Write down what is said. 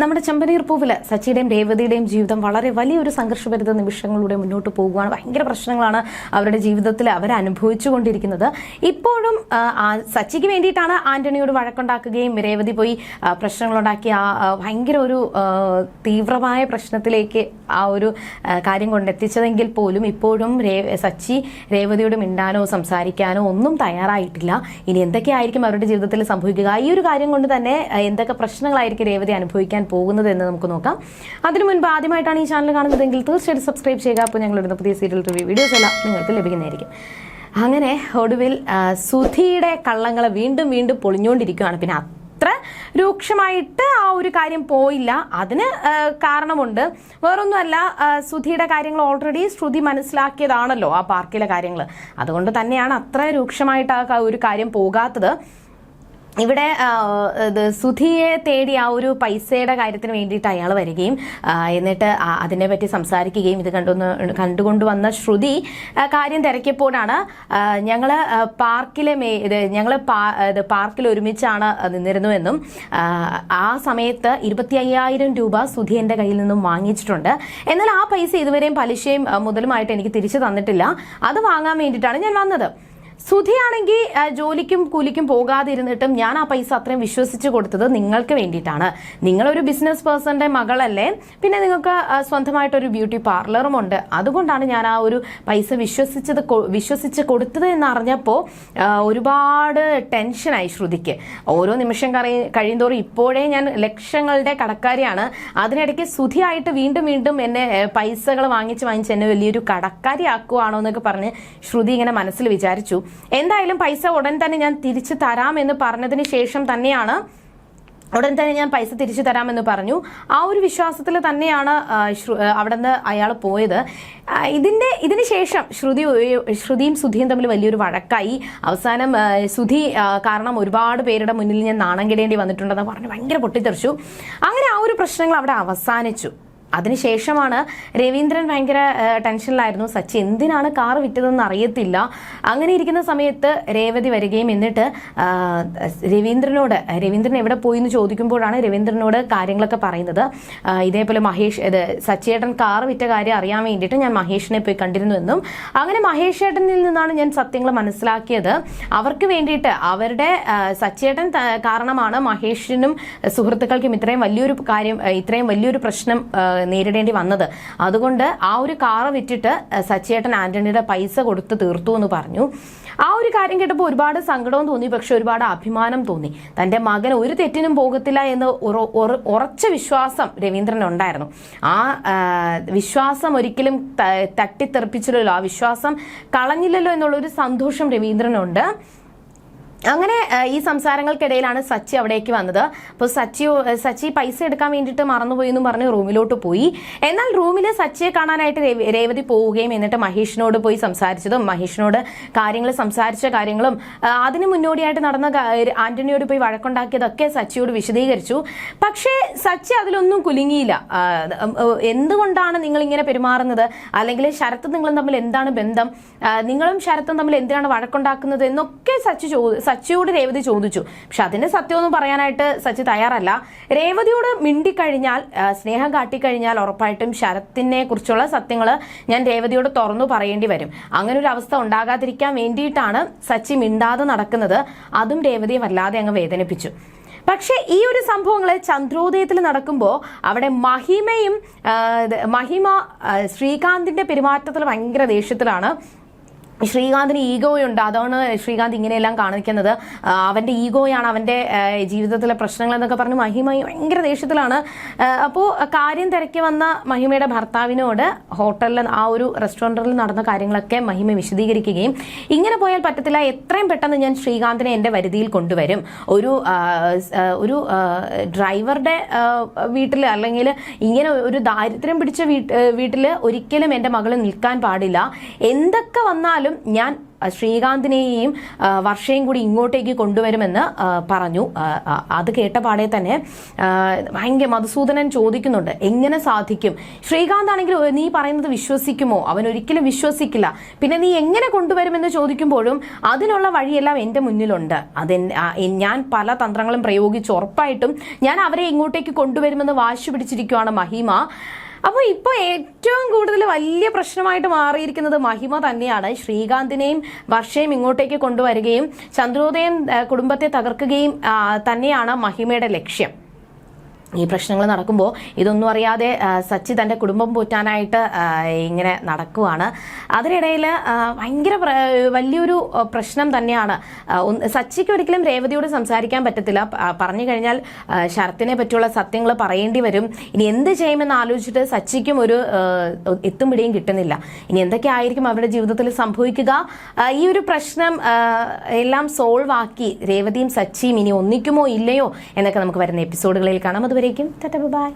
നമ്മുടെ ചെമ്പനീർ പൂവിൽ സച്ചിയുടെയും രേവതിയുടെയും ജീവിതം വളരെ വലിയൊരു സംഘർഷഭരിത നിമിഷങ്ങളിലൂടെ മുന്നോട്ട് പോകുകയാണ് ഭയങ്കര പ്രശ്നങ്ങളാണ് അവരുടെ ജീവിതത്തിൽ അവർ അനുഭവിച്ചു കൊണ്ടിരിക്കുന്നത് ഇപ്പോഴും സച്ചിക്ക് വേണ്ടിയിട്ടാണ് ആന്റണിയോട് വഴക്കുണ്ടാക്കുകയും രേവതി പോയി പ്രശ്നങ്ങളുണ്ടാക്കി ആ ഭയങ്കര ഒരു തീവ്രമായ പ്രശ്നത്തിലേക്ക് ആ ഒരു കാര്യം കൊണ്ടെത്തിച്ചതെങ്കിൽ പോലും ഇപ്പോഴും സച്ചി രേവതിയോട് മിണ്ടാനോ സംസാരിക്കാനോ ഒന്നും തയ്യാറായിട്ടില്ല. ഇനി എന്തൊക്കെയായിരിക്കും അവരുടെ ജീവിതത്തിൽ സംഭവിക്കുക? ഈ ഒരു കാര്യം കൊണ്ട് തന്നെ എന്തൊക്കെ പ്രശ്നങ്ങളായിരിക്കും രേവതി അനുഭവിക്കാൻ പോകുന്നത് എന്ന് നമുക്ക് നോക്കാം. അതിനു മുൻപ് ആദ്യമായിട്ടാണ് ഈ ചാനൽ കാണുന്നതെങ്കിൽ തീർച്ചയായിട്ടും സബ്സ്ക്രൈബ് ചെയ്യുക. അപ്പോൾ ഞങ്ങളിടുന്ന പുതിയ സീരിയൽ റിവ്യൂ വീഡിയോസ് എല്ലാം നിങ്ങൾക്ക് ലഭിക്കുന്നതായിരിക്കും. അങ്ങനെ ഒടുവിൽ സുധിയുടെ കള്ളങ്ങളെ വീണ്ടും വീണ്ടും പൊളിഞ്ഞുകൊണ്ടിരിക്കുകയാണ്. പിന്നെ അത്ര രൂക്ഷമായിട്ട് ആ ഒരു കാര്യം പോയില്ല. അതിന് കാരണമുണ്ട്. വേറൊന്നുമല്ല സുധിയുടെ കാര്യങ്ങൾ ഓൾറെഡി ശ്രുതി മനസ്സിലാക്കിയതാണല്ലോ ആ പാർക്കിലെ കാര്യങ്ങൾ. അതുകൊണ്ട് തന്നെയാണ് അത്ര രൂക്ഷമായിട്ട് ആ ഒരു കാര്യം പോകാത്തത്. ഇവിടെ സുധിയെ തേടി ആ ഒരു പൈസയുടെ കാര്യത്തിന് വേണ്ടിയിട്ട് അയാൾ വരികയും എന്നിട്ട് അതിനെ പറ്റി സംസാരിക്കുകയും ഇത് കണ്ടുവന്ന് കണ്ടുകൊണ്ടുവന്ന ശ്രുതി ആ, കാര്യം തിരക്കിയപ്പോഴാണ് ഞങ്ങൾ പാർക്കിലെ മേ ഇത് ഞങ്ങൾ പാർക്കിൽ ഒരുമിച്ചാണ് നിന്നിരുന്നുവെന്നും ആ സമയത്ത് ഇരുപത്തി അയ്യായിരം രൂപ സുധി എന്റെ കയ്യിൽ നിന്നും വാങ്ങിച്ചിട്ടുണ്ട്. എന്നാൽ ആ പൈസ ഇതുവരെയും പലിശയും മുതലുമായിട്ട് എനിക്ക് തിരിച്ചു തന്നിട്ടില്ല. അത് വാങ്ങാൻ വേണ്ടിയിട്ടാണ് ഞാൻ വന്നത്. സുധിയാണെങ്കിൽ ജോലിക്കും കൂലിക്കും പോകാതിരുന്നിട്ടും ഞാൻ ആ പൈസ അത്രയും വിശ്വസിച്ച് കൊടുത്തത് നിങ്ങൾക്ക് വേണ്ടിയിട്ടാണ്. നിങ്ങളൊരു ബിസിനസ് പേഴ്സന്റെ മകളല്ലേ പിന്നെ നിങ്ങൾക്ക് സ്വന്തമായിട്ടൊരു ബ്യൂട്ടി പാർലറും ഉണ്ട്. അതുകൊണ്ടാണ് ഞാൻ ആ ഒരു പൈസ വിശ്വസിച്ചത് വിശ്വസിച്ച് കൊടുത്തത് എന്നറിഞ്ഞപ്പോൾ ഒരുപാട് ടെൻഷനായി ശ്രുതിക്ക്. ഓരോ നിമിഷം കഴി- കഴിയുന്തോറും ഇപ്പോഴേ ഞാൻ ലക്ഷങ്ങളുടെ കടക്കാരിയാണ്. അതിനിടയ്ക്ക് സുധിയായിട്ട് വീണ്ടും വീണ്ടും എന്നെ പൈസകൾ വാങ്ങിച്ച് വാങ്ങിച്ച് എന്നെ വലിയൊരു കടക്കാരിയാക്കുവാണോ എന്നൊക്കെ പറഞ്ഞ് ശ്രുതി ഇങ്ങനെ മനസ്സിൽ വിചാരിച്ചു. എന്തായാലും പൈസ ഉടൻ തന്നെ ഞാൻ തിരിച്ചു തരാം എന്ന് പറഞ്ഞതിന് ശേഷം തന്നെയാണ് ഉടൻ തന്നെ ഞാൻ പൈസ തിരിച്ചു തരാമെന്ന് പറഞ്ഞു. ആ ഒരു വിശ്വാസത്തിൽ തന്നെയാണ് അവിടെ നിന്ന് അയാൾ പോയത്. ഇതിന്റെ ഇതിന് ശേഷം ശ്രുതി ശ്രുതിയും സുധിയും തമ്മിൽ വലിയൊരു വഴക്കായി. അവസാനം സുധി കാരണം ഒരുപാട് പേരുടെ മുന്നിൽ ഞാൻ നാണം കെടേണ്ടി വന്നിട്ടുണ്ടെന്ന് പറഞ്ഞ് ഭയങ്കര പൊട്ടിത്തെറിച്ചു. അങ്ങനെ ആ ഒരു പ്രശ്നങ്ങൾ അവിടെ അവസാനിച്ചു. അതിനുശേഷമാണ് രവീന്ദ്രൻ ഭയങ്കര ടെൻഷനിലായിരുന്നു. സച്ചി എന്തിനാണ് കാർ വിറ്റതെന്ന് അറിയത്തില്ല. അങ്ങനെ ഇരിക്കുന്ന സമയത്ത് രേവതി വരികയും എന്നിട്ട് രവീന്ദ്രനോട് രവീന്ദ്രൻ എവിടെ പോയി എന്ന് ചോദിക്കുമ്പോഴാണ് രവീന്ദ്രനോട് കാര്യങ്ങളൊക്കെ പറയുന്നത്. ഇതേപോലെ മഹേഷ് ഇത് സച്ചിയേട്ടൻ കാർ വിറ്റ കാര്യം അറിയാൻ വേണ്ടിയിട്ട് ഞാൻ മഹേഷിനെ പോയി കണ്ടിരുന്നു എന്നും. അങ്ങനെ മഹേഷ് ഏട്ടനിൽ നിന്നാണ് ഞാൻ സത്യങ്ങൾ മനസ്സിലാക്കിയത്. അവർക്ക് വേണ്ടിയിട്ട് അവരുടെ സച്ചിയേട്ടൻ കാരണമാണ് മഹേഷിനും സുഹൃത്തുക്കൾക്കും ഇത്രയും വലിയൊരു കാര്യം ഇത്രയും വലിയൊരു പ്രശ്നം നേരിടേണ്ടി വന്നത്. അതുകൊണ്ട് ആ ഒരു കാറ് വിറ്റിട്ട് സച്ചേട്ടൻ ആന്റണിയുടെ പൈസ കൊടുത്ത് തീർത്തു എന്ന് പറഞ്ഞു. ആ ഒരു കാര്യം കേട്ടപ്പോൾ ഒരുപാട് സങ്കടവും തോന്നി പക്ഷെ ഒരുപാട് അഭിമാനം തോന്നി. തന്റെ മകൻ ഒരു തെറ്റിനും പോകത്തില്ല എന്ന് ഉറ- ഉറ- ഉറച്ച വിശ്വാസം രവീന്ദ്രൻ ഉണ്ടായിരുന്നു. ആ വിശ്വാസം ഒരിക്കലും തട്ടിത്തെറിപ്പിച്ചില്ലല്ലോ. ആ വിശ്വാസം കളഞ്ഞില്ലല്ലോ എന്നുള്ളൊരു സന്തോഷം രവീന്ദ്രനുണ്ട്. അങ്ങനെ ഈ സംസാരങ്ങൾക്കിടയിലാണ് സച്ചി അവിടേക്ക് വന്നത്. അപ്പോൾ സച്ചി സച്ചി പൈസ എടുക്കാൻ വേണ്ടിയിട്ട് മറന്നുപോയി എന്ന് പറഞ്ഞ് റൂമിലോട്ട് പോയി. എന്നാൽ റൂമിൽ സച്ചിയെ കാണാനായിട്ട് രേവതി പോവുകയും എന്നിട്ട് മഹേഷിനോട് പോയി സംസാരിച്ചതും മഹേഷിനോട് കാര്യങ്ങൾ സംസാരിച്ച കാര്യങ്ങളും അതിന് മുന്നോടിയായിട്ട് നടന്ന ആന്റണിയോട് പോയി വഴക്കുണ്ടാക്കിയതൊക്കെ സച്ചിയോട് വിശദീകരിച്ചു. പക്ഷേ സച്ചി അതിലൊന്നും കുലുങ്ങിയില്ല. എന്തുകൊണ്ടാണ് നിങ്ങൾ ഇങ്ങനെ പെരുമാറുന്നത്? അല്ലെങ്കിൽ ശരത്തും നിങ്ങളും തമ്മിൽ എന്താണ് ബന്ധം? നിങ്ങളും ശരത്തും തമ്മിൽ എന്തിനാണ് വഴക്കുണ്ടാക്കുന്നത് എന്നൊക്കെ സച്ചി ചോ സച്ചിയോട് രേവതി ചോദിച്ചു. പക്ഷെ അതിന്റെ സത്യമൊന്നും പറയാനായിട്ട് സച്ചി തയ്യാറല്ല. രേവതിയോട് മിണ്ടിക്കഴിഞ്ഞാൽ സ്നേഹം കാട്ടിക്കഴിഞ്ഞാൽ ഉറപ്പായിട്ടും ശരത്തിനെ കുറിച്ചുള്ള സത്യങ്ങൾ ഞാൻ രേവതിയോട് തുറന്നു പറയേണ്ടി വരും. അങ്ങനെ ഒരു അവസ്ഥ ഉണ്ടാകാതിരിക്കാൻ വേണ്ടിയിട്ടാണ് സച്ചി മിണ്ടാതെ നടക്കുന്നത്. അതും രേവതിയെ വല്ലാതെ അങ്ങ് വേദനിപ്പിച്ചു. പക്ഷേ ഈ ഒരു സംഭവങ്ങൾ ചന്ദ്രോദയത്തിൽ നടക്കുമ്പോൾ അവിടെ മഹിമയും മഹിമ ശ്രീകാന്തിന്റെ പെരുമാറ്റത്തിൽ ഭയങ്കര ദേഷ്യത്തിലാണ് ശ്രീകാന്തിന് ഈഗോയുണ്ട്. അതാണ് ശ്രീകാന്ത് ഇങ്ങനെയെല്ലാം കാണിക്കുന്നത്. അവന്റെ ഈഗോയാണ് അവന്റെ ജീവിതത്തിലെ പ്രശ്നങ്ങൾ എന്നൊക്കെ പറഞ്ഞ് മഹിമ ഭയങ്കര ദേഷ്യത്തിലാണ്. അപ്പോൾ കാര്യം തിരക്കി വന്ന മഹിമയുടെ ഭർത്താവിനോട് ഹോട്ടലിൽ ആ ഒരു റെസ്റ്റോറന്റിൽ നടന്ന കാര്യങ്ങളൊക്കെ മഹിമ വിശദീകരിക്കുകയും ഇങ്ങനെ പോയാൽ പറ്റത്തില്ല എത്രയും പെട്ടെന്ന് ഞാൻ ശ്രീകാന്തിനെ എന്റെ വരുതിയിൽ കൊണ്ടുവരും. ഒരു ഒരു ഡ്രൈവറുടെ വീട്ടിൽ അല്ലെങ്കിൽ ഇങ്ങനെ ഒരു ദാരിദ്ര്യം പിടിച്ച വീട്ടിൽ ഒരിക്കലും എന്റെ മകൾ നിൽക്കാൻ പാടില്ല. എന്തൊക്കെ വന്നാലും ഞാൻ ശ്രീകാന്തിനെയും വർഷയും കൂടി ഇങ്ങോട്ടേക്ക് കൊണ്ടുവരുമെന്ന് പറഞ്ഞു. അത് കേട്ട പാടെ തന്നെ ഭയങ്കര മധുസൂദനൻ ചോദിക്കുന്നുണ്ട്. എങ്ങനെ സാധിക്കും? ശ്രീകാന്ത് ആണെങ്കിൽ നീ പറയുന്നത് വിശ്വസിക്കുമോ? അവൻ ഒരിക്കലും വിശ്വസിക്കില്ല. പിന്നെ നീ എങ്ങനെ കൊണ്ടുവരുമെന്ന് ചോദിക്കുമ്പോഴും അതിനുള്ള വഴിയെല്ലാം എന്റെ മുന്നിലുണ്ട്. അത് ഞാൻ പല തന്ത്രങ്ങളും പ്രയോഗിച്ച് ഉറപ്പായിട്ടും ഞാൻ അവരെ ഇങ്ങോട്ടേക്ക് കൊണ്ടുവരുമെന്ന് വാശി പിടിച്ചിരിക്കുവാണ് മഹിമ. അപ്പോൾ ഇപ്പോൾ ഏറ്റവും കൂടുതൽ വലിയ പ്രശ്നമായിട്ട് മാറിയിരിക്കുന്നത് മഹിമ തന്നെയാണ്. ശ്രീകാന്തിനെയും വർഷയും ഇങ്ങോട്ടേക്ക് കൊണ്ടുവരികയും ചന്ദ്രോദയം കുടുംബത്തെ തകർക്കുകയും തന്നെയാണ് മഹിമയുടെ ലക്ഷ്യം. ഈ പ്രശ്നങ്ങൾ നടക്കുമ്പോൾ ഇതൊന്നും അറിയാതെ സച്ചി തന്റെ കുടുംബം പോറ്റാനായിട്ട് ഇങ്ങനെ നടക്കുവാണ്. അതിനിടയിൽ ഭയങ്കര വലിയൊരു പ്രശ്നം തന്നെയാണ്. സച്ചിക്ക് ഒരിക്കലും രേവതിയോട് സംസാരിക്കാൻ പറ്റത്തില്ല. പറഞ്ഞു കഴിഞ്ഞാൽ ശരത്തിനെ പറ്റിയുള്ള സത്യങ്ങൾ പറയേണ്ടി വരും. ഇനി എന്ത് ചെയ്യുമെന്ന് ആലോചിച്ചിട്ട് സച്ചിക്കും ഒരു എത്തും പിടിയും കിട്ടുന്നില്ല. ഇനി എന്തൊക്കെ ആയിരിക്കും അവരുടെ ജീവിതത്തിൽ സംഭവിക്കുക? ഈ ഒരു പ്രശ്നം എല്ലാം സോൾവ് ആക്കി രേവതിയും സച്ചിയും ഇനി ഒന്നിക്കുമോ ഇല്ലയോ എന്നൊക്കെ നമുക്ക് വരുന്ന എപ്പിസോഡുകളിൽ കാണാം. അതുവരേക്കും ബൈ.